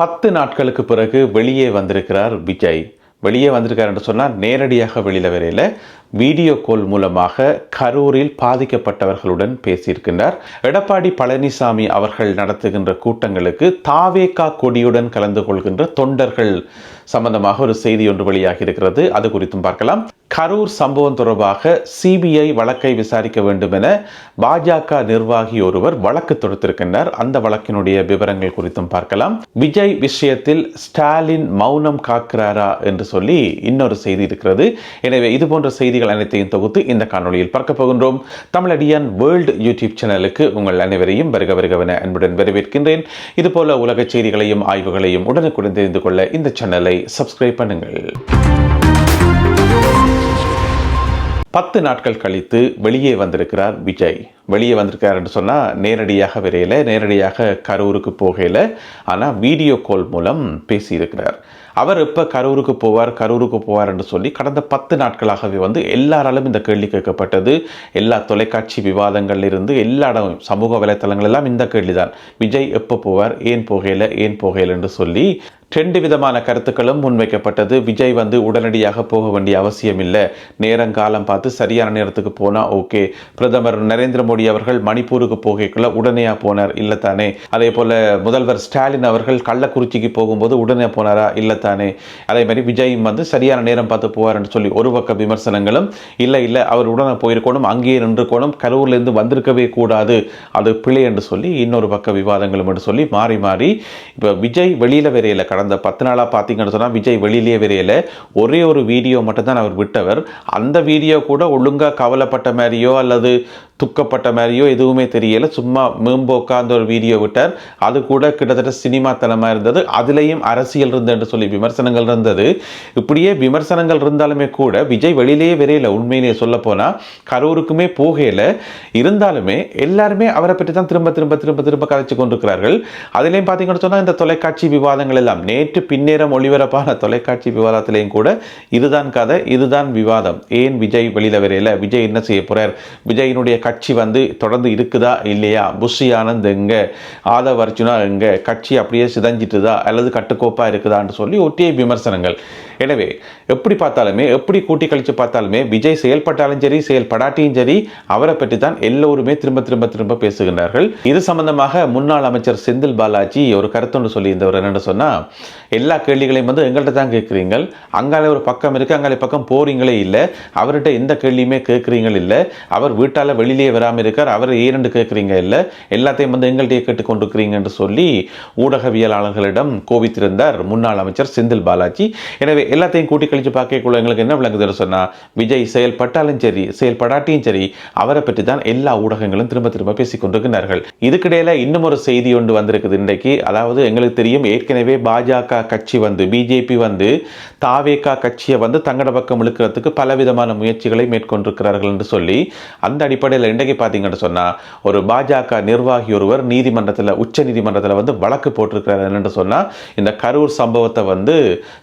பத்து நாட்களுக்கு பிறகு வெளியே வந்திருக்கிறார் விஜய். வெளியே வந்திருக்கார் என்று சொன்னால் நேரடியாக வெளியில் வரையில் வீடியோ கால் மூலமாக கரூரில் பாதிக்கப்பட்டவர்களுடன் பேசியிருக்கின்றார். எடப்பாடி பழனிசாமி அவர்கள் நடத்துகின்ற கூட்டங்களுக்கு தாவேகா கொடியுடன் கலந்து கொள்கின்ற தொண்டர்கள் சம்பந்தமாக ஒரு செய்தி ஒன்று வெளியாகி இருக்கிறது. அது குறித்தும் பார்க்கலாம். கரூர் சம்பவம் தொடர்பாக சிபிஐ வழக்கை விசாரிக்க வேண்டும் என பாஜக நிர்வாகி ஒருவர் வழக்கு தொடுத்திருக்கின்றார். அந்த வழக்கினுடைய விவரங்கள் குறித்தும் பார்க்கலாம். விஜய் விஷயத்தில் ஸ்டாலின் மௌனம் காக்கிறாரா என்று சொல்லி இன்னொரு செய்தி இருக்கிறது. எனவே இது போன்ற செய்திகள் அனைத்தையும் தொகுத்து இந்த காணொளியில் பார்க்க போகின்றோம். தமிழடியான் வேர்ல்டு யூடியூப் சேனலுக்கு உங்கள் அனைவரையும் வருக வருகவன அன்புடன் வரவேற்கின்றேன். இதுபோல உலக செய்திகளையும் ஆய்வுகளையும் உடனுக்குடன் தெரிந்து கொள்ள இந்த சேனலை சப்ஸ்கிரைப் பண்ணுங்கள். பத்து நாட்கள் கழித்து வெளியே வந்திருக்கிறார் விஜய். வெளியே வந்திருக்காருன்னு சொன்னால் நேரடியாக விரையில நேரடியாக கரூருக்கு போகையில் ஆனால் வீடியோ கால் மூலம் பேசியிருக்கிறார். அவர் இப்போ கரூருக்கு போவார் கரூருக்கு போவார் என்று சொல்லி கடந்த பத்து நாட்களாகவே வந்து எல்லாராலும் இந்த கேள்வி கேட்கப்பட்டது. எல்லா தொலைக்காட்சி விவாதங்கள் இருந்து எல்லா இடமும் சமூக வலைத்தளங்கள் எல்லாம் இந்த கேள்வி தான் விஜய் எப்போ போவார் ஏன் போகையில் ஏன் போகையில் என்று சொல்லி ரெண்டு விதமான கருத்துக்களும் முன்வைக்கப்பட்டது. விஜய் வந்து உடனடியாக போக வேண்டிய அவசியம் இல்லை நேரங்காலம் பார்த்து சரியான நேரத்துக்கு போனால் ஓகே. பிரதமர் நரேந்திர மோடி அவர்கள் மணிப்பூருக்கு போகைக்குள்ள உடனேயா போனார். இல்லை தானே அதே போல் முதல்வர் ஸ்டாலின் அவர்கள் கள்ளக்குறிச்சிக்கு போகும்போது உடனே போனாரா? இல்லை தானே அதே மாதிரி விஜயும் வந்து சரியான நேரம் பார்த்து போவார்னு சொல்லி ஒரு பக்க விமர்சனங்களும் இல்லை இல்லை அவர் உடனே போயிருக்கணும் அங்கேயே நின்றுக்கணும் கரூர்லேருந்து வந்திருக்கவே கூடாது. அது பிழை என்று சொல்லி இன்னொரு பக்க விவாதங்களும் என்று சொல்லி மாறி மாறி இப்போ விஜய் வெளியில் வேறையில் கடந்து பத்து நாளாக பார்த்தீங்கன்னு சொன்னால் விஜய் வெளியிலே விரையில. ஒரே ஒரு வீடியோ மட்டும்தான் அவர் விட்டவர். அந்த வீடியோ கூட ஒழுங்காக கவலைப்பட்ட மாதிரியோ அல்லது துக்கப்பட்ட மாதிரியோ எதுவுமே தெரியலை. சும்மா மேம்போக்கா அந்த ஒரு வீடியோ விட்டார். அது கூட கிட்டத்தட்ட சினிமாத்தனமாக இருந்தது. அதுலேயும் அரசியல் இருந்ததுன்னு சொல்லி விமர்சனங்கள் இருந்தது. இப்படியே விமர்சனங்கள் இருந்தாலுமே கூட விஜய் வெளியிலேயே விரையில. உண்மையிலேயே சொல்ல போனால் கரூருக்குமே போகையில் இருந்தாலுமே எல்லாருமே அவரை பற்றி தான் திரும்ப திரும்ப திரும்ப திரும்ப கதைச்சு கொண்டிருக்கிறார்கள். அதுலேயும் பார்த்தீங்கன்னு சொன்னால் இந்த தொலைக்காட்சி விவாதங்கள் எல்லாம் நேற்று பின்னேறம் ஒளிபரப்பான தொலைக்காட்சி விவாதத்திலையும் கூட இதுதான் கதை இதுதான் விவாதம். ஏன் விஜய் வெளியில் வரையில விஜய் என்ன செய்ய போறார்? விஜயினுடைய கட்சி வந்து தொடர்ந்து இருக்குதா இல்லையா? புஷி ஆனந்த் எங்க? ஆதவ் அர்ஜுனா எங்க? கட்சி அப்படியே சிதஞ்சிட்டுதா? அல்லது கட்டுக்கோப்பா இருக்குதான்னு சொல்லி ஒட்டிய விமர்சனங்கள். எனவே எப்படி பார்த்தாலுமே எப்படி கூட்டி கழிச்சு பார்த்தாலுமே விஜய் செயல்பட்டாலும் சரி செயல்படாட்டியும் சரி அவரை பற்றி தான் எல்லோருமே திரும்ப திரும்ப திரும்ப பேசுகின்றார்கள். இது சம்பந்தமாக முன்னாள் அமைச்சர் செந்தில் பாலாஜி ஒரு கருத்தொன்று சொல்லியிருந்தவர் என்னென்னு சொன்னால் எல்லா கேள்விகளையும் வந்து எங்கள்கிட்ட தான் கேட்குறீங்க அங்காலே ஒரு பக்கம் இருக்கு அங்காலே பக்கம் போறீங்களே இல்லை. அவர்கிட்ட எந்த கேள்வியுமே கேட்குறீங்க இல்லை. அவர் வீட்டால் வெளியிலேயே வராமல் இருக்கார் அவர் ஏரண்டு கேட்குறீங்க இல்லை? எல்லாத்தையும் வந்து எங்கள்கிட்டயே கேட்டுக்கொண்டிருக்கிறீங்க என்று சொல்லி ஊடகவியலாளர்களிடம் கோபித்திருந்தார் முன்னாள் அமைச்சர் செந்தில் பாலாஜி. எனவே எல்லாத்தையும் கூட்டி கழித்து பார்க்கக்குள்ள எங்களுக்கு என்ன விளங்குதுன்னு சொன்னா விஜய் செயல்பட்டாலும் சரி செயல்படாட்டியும் சரி அவரை பற்றி தான் எல்லா ஊடகங்களும் திரும்ப திரும்ப பேசிக் கொண்டிருக்கிறார்கள் இதுக்கிடையில இன்னும் ஒரு செய்தி ஒன்று வந்திருக்குது இன்றைக்கு. அதாவது எங்களுக்கு தெரியும் ஏற்கனவே பாஜக பாஜக கட்சி வந்து பிஜேபி வந்து தாவேகா கட்சியை வந்து தங்கட பக்கம் இழுக்கிறதுக்கு பலவிதமான முயற்சிகளை மேற்கொண்டிருக்கிறார்கள் என்று சொல்லி அந்த அடிப்படையில் இன்றைக்கு பார்த்தீங்கன்னு சொன்னால் ஒரு பாஜக நிர்வாகி ஒருவர் நீதிமன்றத்தில் உச்ச நீதிமன்றத்தில் வந்து வழக்கு போட்டிருக்கிறார் என்று சொன்னால் இந்த கரூர் சம்பவத்தை வந்து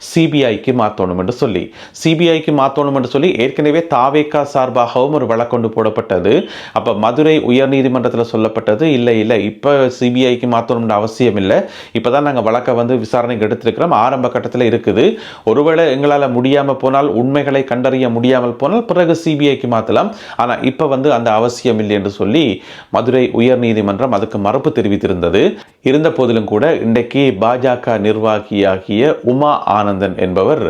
சிபிஐக்கு மாற்றணும் என்று சொல்லி சிபிஐக்கு மாற்றணும் என்று சொல்லி ஏற்கனவே தாவேக்கா சார்பாகவும் ஒரு வழக்கொண்டு போடப்பட்டது. அப்போ மதுரை உயர்நீதிமன்றத்தில் சொல்லப்பட்டது இல்லை இல்லை இப்போ சிபிஐக்கு மாற்றணும்னு அவசியம் இல்லை. இப்போ தான் நாங்கள் வழக்கை வந்து விசாரணை விசாரணைக்கு எடுத்திருக்கிறோம்? ஆரம்ப கட்டத்தில் இருக்குது. ஒருவேளை எங்களால் முடியாமல் போனால் உண்மைகளை கண்டறிய முடியாமல் போனால் பிறகு சிபிஐக்கு மாற்றலாம் ஆனால் இப்போ வந்து அந்த அவசியம் இல்லை என்று சொல்லி மதுரை உயர்நீதிமன்றம் அதுக்கு மறுப்பு தெரிவித்திருந்தது. இருந்த போதிலும் கூட இன்றைக்கு பாஜக நிர்வாகியாகிய உமா ஆனந்தன் என்பவர்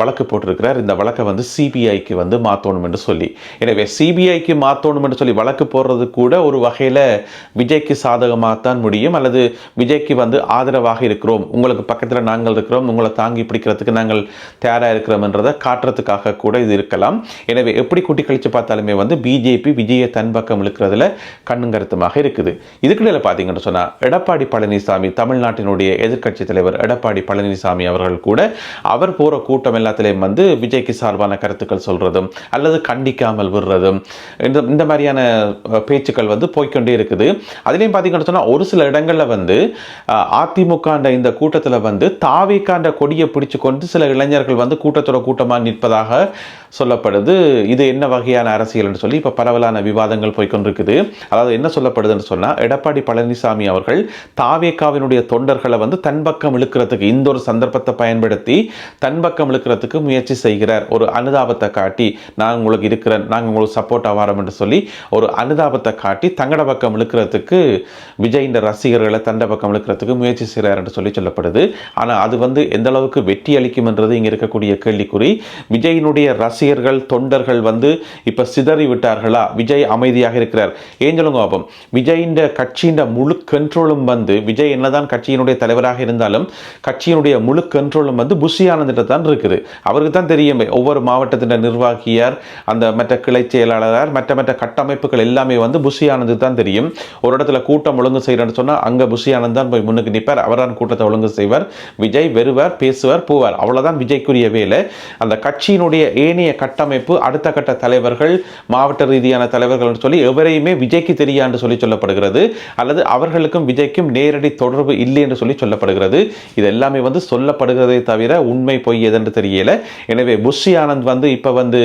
வழக்கு போட்டிருக்கிறார். இந்த வழக்கை வந்து சிபிஐக்கு வந்து மாற்றணும் என்று சொல்லி. எனவே சிபிஐக்கு மாற்றணும் என்று சொல்லி வழக்கு போடுறது கூட ஒரு வகையில் விஜய்க்கு சாதகமாகத்தான் முடியும். அல்லது விஜய்க்கு வந்து ஆதரவாக இருக்கிறோம். உங்களுக்கு பக்கத்தில் நாங்கள் இருக்கிறோம் உங்களை தாங்கி பிடிக்கிறதுக்கு நாங்கள் தயாராக இருக்கிறோம் என்றதை காட்டுறதுக்காக கூட இது இருக்கலாம். எனவே எப்படி கூட்டி கழிச்சு பார்த்தாலுமே வந்து பிஜேபி விஜயை தன் பக்கம் இழுக்கிறதுல கண்ணும் கருத்துமாக இருக்குது. இதுக்கிடையில் பார்த்தீங்கன்னு சொன்னால் எடப்பாடி பழனிசாமி தமிழ்நாட்டினுடைய எதிர்க்கட்சி தலைவர் எடப்பாடி பழனிசாமி அவர்கள் கூட அவர் போகிற கூட்டம் எல்லாத்திலையும் வந்து விஜய்க்கு சார்பான கருத்துக்கள் சொல்றதும் அல்லது கண்டிக்காமல் விடுறதும் இந்த இந்த மாதிரியான பேச்சுக்கள் வந்து போய்க்கொண்டே இருக்குது. அதுலேயும் பார்த்தீங்கன்னு சொன்னால் ஒரு சில இடங்களில் வந்து அதிமுக இந்த கூட்டத்தில் வந்து வந்து தாவேக்காண்ட கொடியை பிடிச்சு கொண்டு சில இளைஞர்கள் வந்து கூட்டத்தோட கூட்டமாக நிற்பதாக சொல்லப்படுது. இது என்ன வகையான அரசியல்னு சொல்லி இப்போ பரவலான விவாதங்கள் போய்கொண்டிருக்குது அதாவது என்ன சொல்லப்படுதுன்னு சொன்னால் எடப்பாடி பழனிசாமி அவர்கள் தாவேக்காவினுடைய தொண்டர்களை வந்து தன் பக்கம் இழுக்கிறதுக்கு இந்த ஒரு சந்தர்ப்பத்தை பயன்படுத்தி தன் பக்கம் இழுக்கிறதுக்கு முயற்சி செய்கிறார். ஒரு அனுதாபத்தை காட்டி நான் உங்களுக்கு இருக்கிறேன் நாங்கள் உங்களுக்கு சப்போர்ட்டாக வரோம் என்று சொல்லி ஒரு அனுதாபத்தை காட்டி தங்கட பக்கம் இழுக்கிறதுக்கு விஜயின் ரசிகர்களை தண்ட பக்கம் இழுக்கிறதுக்கு முயற்சி செய்கிறார் என்று சொல்லி சொல்லப்படுது. ஆனால் அது வந்து எந்த அளவுக்கு வெற்றி அளிக்கும் என்றது இங்கே இருக்கக்கூடிய கேள்விக்குறி. விஜயினுடைய ரசிகர்கள் தொண்டர்கள் வந்து இப்போ சிதறி விட்டார்களா? விஜய் அமைதியாக இருக்கிறார். ஏஞ்சலும் கோபம் விஜயின் கட்சியின் முழு கண்ட்ரோலும் வந்து விஜய் என்னதான் கட்சியினுடைய தலைவராக இருந்தாலும் கட்சியினுடைய முழு கண்ட்ரோலும் வந்து புஷி ஆனந்திட்ட தான் இருக்குது. அவருக்கு தான் தெரியும் ஒவ்வொரு மாவட்டத்தின் நிர்வாகியார் அந்த மற்ற கிளை செயலாளர் மற்ற மற்ற கட்டமைப்புகள் எல்லாமே வந்து புஷி ஆனந்து தான் தெரியும். ஒரு இடத்துல கூட்டம் ஒழுங்கு செய்கிறேன்னு சொன்னால் அங்கே புஷி ஆனந்த் தான் போய் முன்னுக்கு நிற்பார் அவரான் கூட்டத்தை ஒழுங்கு செய்வார். விஜய் வெறுவார் பேசுவார் போவார். அவ்வளோதான் விஜய்க்குரிய வேலை. அந்த கட்சியினுடைய ஏனைய கட்டமைப்பு அடுத்த கட்ட தலைவர்கள் மாவட்ட ரீதியான தலைவர்கள் சொல்லி எவரையுமே விஜய்க்கு தெரியான்னு சொல்லி சொல்லப்படுகிறது. அல்லது அவர்களுக்கும் விஜய்க்கும் நேரடி தொடர்பு இல்லை என்று சொல்லி சொல்லப்படுகிறது. இது எல்லாமே வந்து சொல்லப்படுகிறதே தவிர உண்மை பொய் எதென்று தெரியல. எனவே புஷி ஆனந்த் வந்து இப்போ வந்து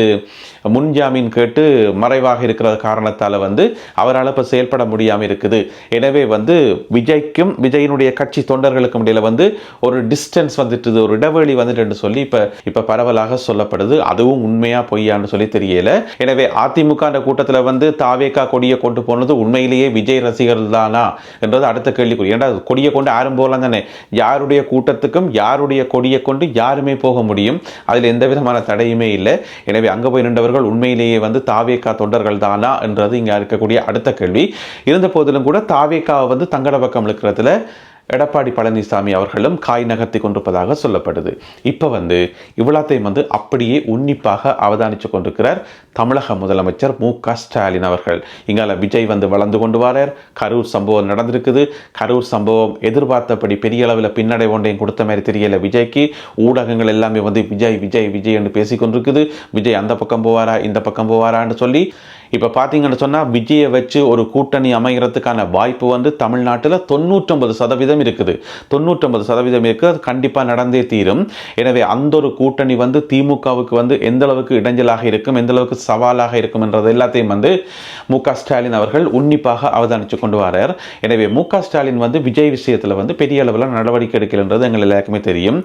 முன்ஜாமீன் கேட்டு மறைவாக இருக்கிற காரணத்தால் வந்து அவரால் இப்போ செயல்பட முடியாமல் இருக்குது. எனவே வந்து விஜய்க்கும் விஜயினுடைய கட்சி தொண்டர்களுக்கும் இடையில வந்து ஒரு டிஸ்டன்ஸ் வந்துட்டு ஒரு இடைவெளி வந்துட்டு சொல்லி இப்போ இப்போ பரவலாக சொல்லப்படுது. அதுவும் உண்மையா பொய்யான்னு சொல்லி தெரியல. எனவே அதிமுக அந்த கூட்டத்தில் வந்து தாவேக்கா கொடியை கொண்டு போனது உண்மையிலேயே விஜய் ரசிகர்கள் தானா என்றது அடுத்த கேள்விக்குறி. ஏன்னா கொடியை கொண்டு யாரும் போகலாம் தானே? யாருடைய கூட்டத்துக்கும் யாருடைய கொடியை கொண்டு யாருமே போக முடியும்? அதில் எந்த விதமான தடையுமே இல்லை. எனவே அங்கே போய் நின்றவர்கள் உண்மையிலேயே வந்து தாவேக்கா தொண்டர்கள் தானா என்றது இங்கே இருக்கக்கூடிய அடுத்த கேள்வி. இருந்த போதிலும் கூட தாவேக்காவை வந்து தங்கட பக்கம் இருக்கிறதுல எடப்பாடி பழனிசாமி அவர்களும் காய் நகர்த்தி கொண்டிருப்பதாக சொல்லப்படுது. இப்போ வந்து இவ்வளத்தையும் வந்து அப்படியே உன்னிப்பாக அவதானித்து கொண்டிருக்கிறார் தமிழக முதலமைச்சர் மு க ஸ்டாலின் அவர்கள். இங்கால விஜய் வந்து வளர்ந்து கொண்டு வரார். கரூர் சம்பவம் நடந்திருக்குது. கரூர் சம்பவம் எதிர்பார்த்தபடி பெரிய அளவில் பின்னடை ஒன்றையும் கொடுத்த மாதிரி தெரியல விஜய்க்கு. ஊடகங்கள் எல்லாமே வந்து விஜய் விஜய் விஜய் என்று பேசிக்கொண்டிருக்குது. விஜய் அந்த பக்கம் போவாரா இந்த பக்கம் போவாரான்னு சொல்லி இப்போ பார்த்தீங்கன்னு சொன்னால் விஜயை வச்சு ஒரு கூட்டணி அமைகிறதுக்கான வாய்ப்பு வந்து தமிழ்நாட்டில் தொண்ணூற்றொன்பது சதவீதம் இருக்குது. தொண்ணூற்றம்பது சதவீதம் இருக்குது அது கண்டிப்பாக நடந்தே தீரும். எனவே அந்த ஒரு கூட்டணி வந்து திமுகவுக்கு வந்து எந்த அளவுக்கு இடைஞ்சலாக இருக்கும் எந்த அளவுக்கு சவாலாக இருக்கும் என்றது எல்லாத்தையும் வந்து மு ஸ்டாலின் அவர்கள் உன்னிப்பாக அவதானித்து கொண்டு வரார். எனவே மு ஸ்டாலின் வந்து விஜய் விஷயத்தில் வந்து பெரிய அளவில் நடவடிக்கை எடுக்கலன்றது எங்கள் எல்லாருக்குமே தெரியும்.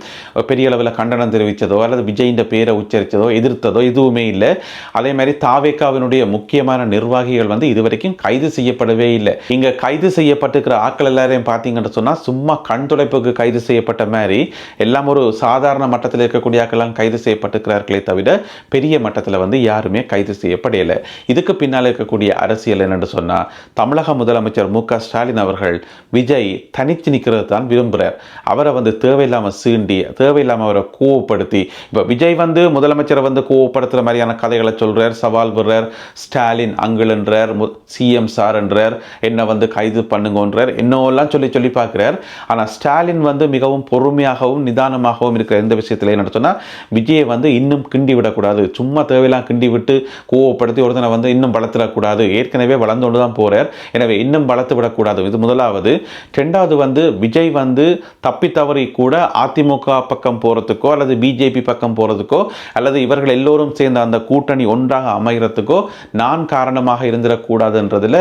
பெரிய அளவில் கண்டனம் தெரிவித்ததோ அல்லது விஜயின் பேரை உச்சரித்ததோ எதிர்த்ததோ எதுவுமே இல்லை. அதே மாதிரி தாவேக்காவினுடைய முக்கியமான நிர்வாகிகள் வந்து இதுவரைக்கும் கைது செய்யப்படவே இல்லை. இங்க கைது செய்யப்பட்டிருக்கிற ஆட்கள் எல்லாரையும் பார்த்தீங்கன்னு சொன்னா சும்மா கண் துடைப்புக்கு கைது செய்யப்பட்ட மாதிரி எல்லாம் ஒரு சாதாரண மட்டத்தில் இருக்கக்கூடிய ஆட்கள்லாம் கைது செய்யப்பட்டிருக்கிறார்களே தவிர பெரிய மட்டத்தில் வந்து யாருமே கைது செய்யப்படையலை இதுக்கு பின்னால் இருக்கக்கூடிய அரசியல் என்னன்னு சொன்னா தமிழக முதலமைச்சர் மு க ஸ்டாலின் அவர்கள் விஜய் தனித்து நிற்கிறது தான் விரும்புகிறார் அவரை வந்து தேவையில்லாமல் சீண்டி தேவையில்லாமல் அவரை கோவப்படுத்தி இப்போ விஜய் வந்து முதலமைச்சரை வந்து கோவப்படுத்துகிற மாதிரியான கதைகளை சொல்கிறார் சவால் விடுறார் ஸ்டாலின் அங்குள்ன்றார் சிஎம் சார் என்றார் என்ன வந்து கைது பண்ணுங்கன்றார் என்னவெல்லாம் சொல்லி சொல்லி பார்க்குறார். ஆனால் ஸ்டாலின் வந்து மிகவும் பொறுமையாகவும் நிதானமாகவும் இருக்கிற எந்த விஷயத்தில் என்ன சொன்னால் விஜயை வந்து இன்னும் கிண்டி விடக்கூடாது. சும்மா தேவையெல்லாம் கிண்டி விட்டு கோவப்படுத்தி ஒருத்தனை வந்து இன்னும் வளர்த்துடக்கூடாது. ஏற்கனவே வளர்ந்து கொண்டு தான் போகிறார் எனவே இன்னும் வளர்த்து விடக்கூடாது. இது முதலாவது. ரெண்டாவது வந்து விஜய் வந்து தப்பி தவறி கூட அதிமுக பக்கம் போகிறதுக்கோ அல்லது பிஜேபி பக்கம் போகிறதுக்கோ அல்லது இவர்கள் எல்லோரும் சேர்ந்த அந்த கூட்டணி ஒன்றாக அமைகிறதுக்கோ நான் காரணமாக இருந்திடக்கூடாதுன்றதில்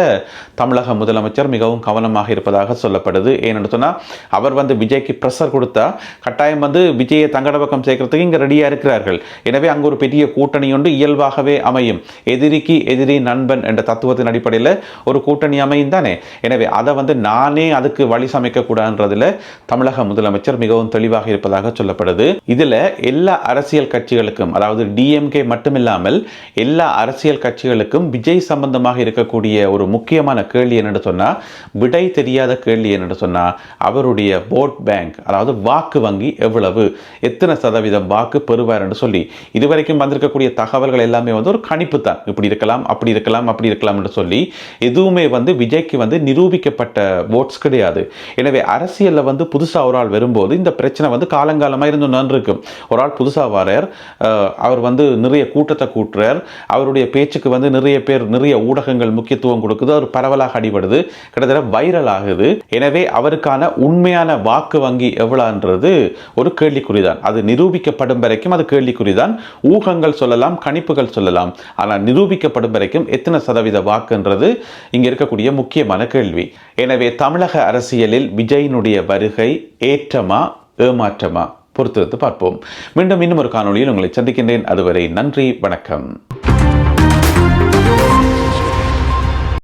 தமிழக முதலமைச்சர் மிகவும் கவனமாக இருப்பதாக சொல்லப்படுது. ஏன்னு சொன்னால் அவர் வந்து விஜய்க்கு ப்ரெஷர் கொடுத்தா கட்டாயம் வந்து விஜயை தங்கட பக்கம் சேர்க்கறதுக்கு இங்கே ரெடியாக இருக்கிறார்கள். எனவே அங்கே ஒரு பெரிய கூட்டணி ஒன்று இயல்பாகவே அமையும். எதிரிக்கு எதிரி நண்பன் என்ற தத்துவத்தின் அடிப்படையில் ஒரு கூட்டணி அமையும் தானே? எனவே அதை வந்து நானே அதுக்கு வழி சமைக்கக்கூடாதுன்றதில் தமிழக முதலமைச்சர் மிகவும் தெளிவாக இருப்பதாக சொல்லப்படுது. இதில் எல்லா அரசியல் கட்சிகளுக்கும் அதாவது டிஎம்கே மட்டுமில்லாமல் எல்லா அரசியல் கட்சிகளுக்கும் விஜய் சம்பந்தமாக இருக்கக்கூடிய ஒரு முக்கியமான கேள்வி என்னென்னு சொன்னால் விடை தெரியாத கேள்வி என்னென்னு சொன்னால் அவருடைய ஓட் பேங்க் அதாவது வாக்கு வங்கி எவ்வளவு? எத்தனை சதவீதம் வாக்கு பெறுவார் என்று சொல்லி இதுவரைக்கும் வந்திருக்கக்கூடிய தகவல்கள் எல்லாமே வந்து ஒரு கணிப்பு தான் இப்படி இருக்கலாம் அப்படி இருக்கலாம் அப்படி இருக்கலாம் என்று சொல்லி எதுவுமே வந்து விஜய்க்கு வந்து நிரூபிக்கப்பட்ட ஓட்ஸ் கிடையாது. எனவே அரசியலில் வந்து புதுசாக ஒரு ஆள் வரும்போது இந்த பிரச்சனை வந்து காலங்காலமாக இருந்து நான் ஒரு ஆள் புதுசாக வரார் அவர் வந்து நிறைய கூட்டத்தை கூட்டுறார் அவருடைய பேச்சுக்கு வந்து நிறைய நிறைய பேர் நிறைய ஊடகங்கள் முக்கியத்துவம் கொடுக்குது. அவர் பரவலாக அடிபடுது. கிட்டத்தட்ட வைரல் ஆகுது. எனவே அவருக்கான உண்மையான வாக்கு வங்கி எவ்வளோன்றது ஒரு கேள்விக்குறிதான். அது நிரூபிக்கப்படும் வரைக்கும் அது கேள்விக்குறிதான். ஊகங்கள் சொல்லலாம் கணிப்புகள் சொல்லலாம். ஆனால் நிரூபிக்கப்படும் வரைக்கும் எத்தனை சதவீத வாக்குன்றது இங்க இருக்கக்கூடிய முக்கியமான கேள்வி. எனவே தமிழக அரசியலில் விஜயினுடைய வருகை ஏற்றமா ஏமாற்றமா? பொறுத்திருந்து பார்ப்போம். மீண்டும் இன்னும் ஒரு காணொளியில் உங்களை சந்திக்கின்றேன். அதுவரை நன்றி வணக்கம்.